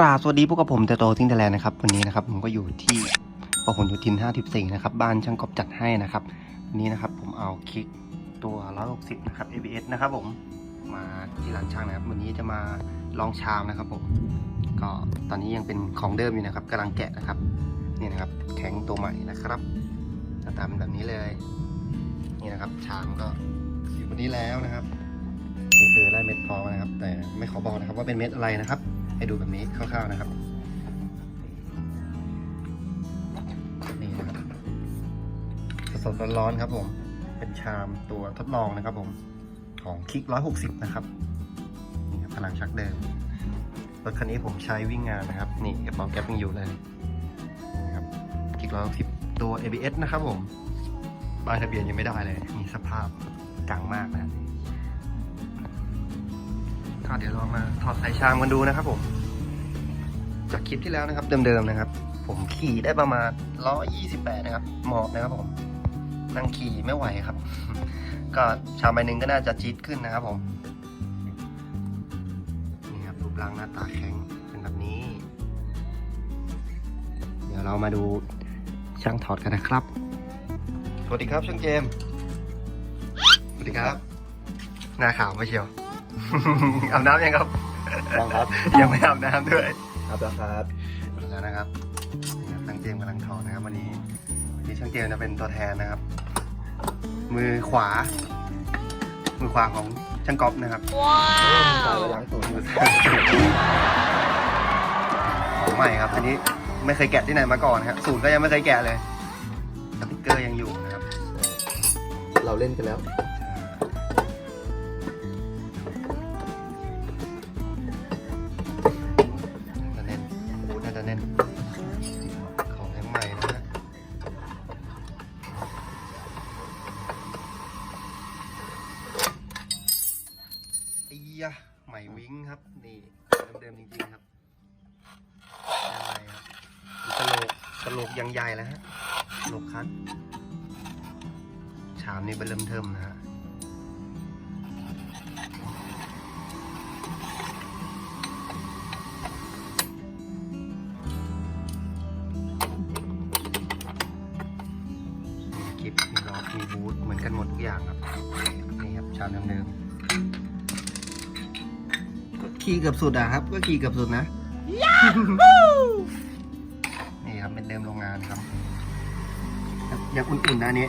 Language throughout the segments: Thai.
กราบสวัสดีพวกกับผมเตโตทิ้งไทยแลนนะครับวันนี้นะครับผมก็อยู่ที่พหลโยธิน 54 นะครับ บ้านช่างกอบจัดให้นะครับวันนี้นะครับผมเอาคลิกตัว 160 นะครับ ABS นะครับผมมาที่ร้านช่างนะครับ วันนี้จะมาลองชามนะครับผมก็ตอนนี้ยังเป็นของเดิมอยู่นะครับกำลังแกะนะครับนี่นะครับแข็งตัวใหม่นะครับหน้าตาเป็นแบบนี้เลยนี่นะครับชามก็อยู่บนนี้แล้วนะครับนี่คือไล่เม็ดพอนะครับ แต่ไม่ขอบอกนะครับว่าเป็นเม็ดอะไรนะครับ ให้ดูแบบนี้คร่าวๆนะครับ นี่นะครับสดๆร้อนๆครับผม เป็นชามตัวทดลองนะครับผม ของคลิก 160 นะครับ นี่ครับพลังชักเดิม รถคันนี้ผมใช้วิ่งงานนะครับ นี่กระเป๋าแก๊ปยังอยู่เลยนะครับคลิก 160 ตัว ABS นะครับผมป้ายทะเบียนยังไม่ได้เลย มีสภาพกังมากนะ ก็เดี๋ยวลองมาถอดสายชามกันดูนะครับผม จากคลิปที่แล้วนะครับเดิมๆนะครับ ผมขี่ได้ประมาณ128นะครับ หมอบนะครับผม นั่งขี่ไม่ไหวครับ ก็ชามใบหนึ่งก็น่าจะจี๊ดขึ้นนะครับผม นี่ครับรูปร่างหน้าตาแข็งเป็นแบบนี้ เดี๋ยวเรามาดูช่างถอดกันนะครับ สวัสดีครับช่างเจมส์สวัสดีครับ หน้าขาวไม่เชียว อาบน้ำยังครับต้องครับ ยังไม่อาบน้ำด้วยครับแล้วครับแล้วนะครับนี่ครับช่างเจมส์กำลังถอดนะครับ วันนี้วันนี้ช่างเจมส์จะเป็นตัวแทนนะครับ มือขวา มือขวาของช่างก๊อฟนะครับตายไปล้างตูดของใหม่ครับ อันนี้ไม่เคยแกะที่ไหนมาก่อนครับสูตรก็ยังไม่เคยแกะเลยสติ๊กเกอร์ยังอยู่นะครับ เราเล่นกันแล้ว ยะใหม่วิ้งครับ นี่เดิมๆจริงๆครับยังใหม่ครับกระโหลกกระโหลกยังใหญ่แล้วฮะกระโหลกคัดชามนี้เป็นเริ่มเทิมนะ ขี่เกือบสุดอะครับ ก็ขี่เกือบสุดนะนี่ครับเป็นเดิมโรงงานครับยังอุ่นๆนะอันนี้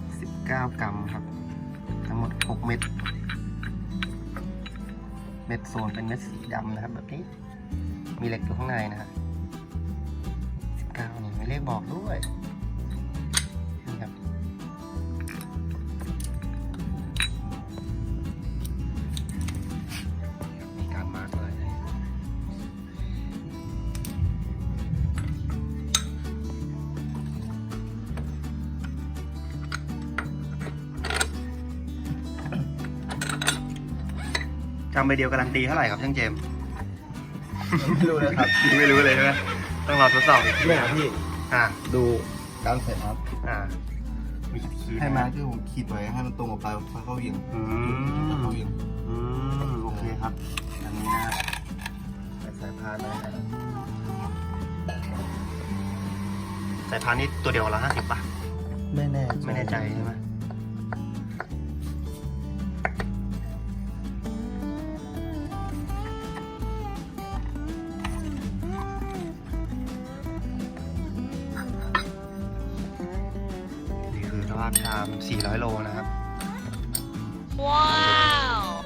19กรัมครับ ทั้งหมด6เม็ด เม็ดโซนเป็นเม็ดสีดำนะครับ แบบนี้ มีเหล็กอยู่ข้างในนะฮะ19นี่ไม่เลขบอกด้วย จำใบเดียวการันตีเท่าไหร่ครับช่างเจมส์ไม่รู้นะครับ ไม่รู้เลยใช่ไหมต้องรอทดสอบอีกเนี่ยพี่อ่าดูการใส่ครับ อ่ามีขีดๆให้นะมาที่ผมขีดไว้ให้มันตรงกับปลายปลายเข้าเหวี่ยงอืปลายมเข้าเหวี่ยงอืมโอเคครับอันนี้นะใส่สายพานนะฮะสายพานนี้ตัวเดียวละห้าสิบป่ะไม่แน่ไม่แน่ใจใช่ไหม นี่คือสภาพชาม 400 โลนะครับ Wow!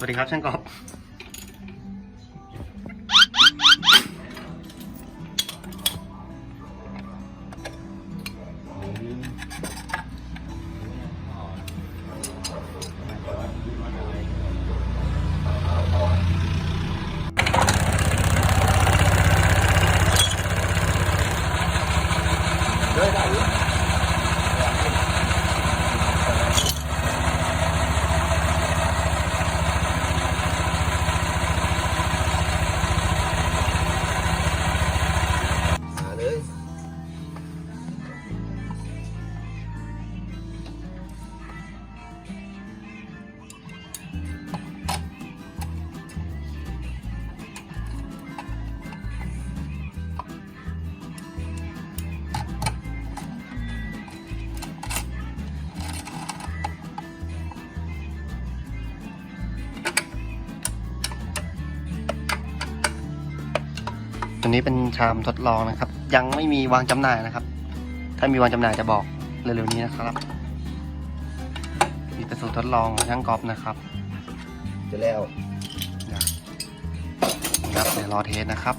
สวัสดีครับช่างกอบ นี้เป็นชามทดลองนะครับ ยังไม่มีวางจำหน่ายนะครับ ถ้ามีวางจำหน่ายจะบอกเร็วๆนี้นะครับนี่เป็นสูตรทดลองของช่างกอล์ฟนะครับ จะแล้วครับเดี๋ยวรอเทสนะครับ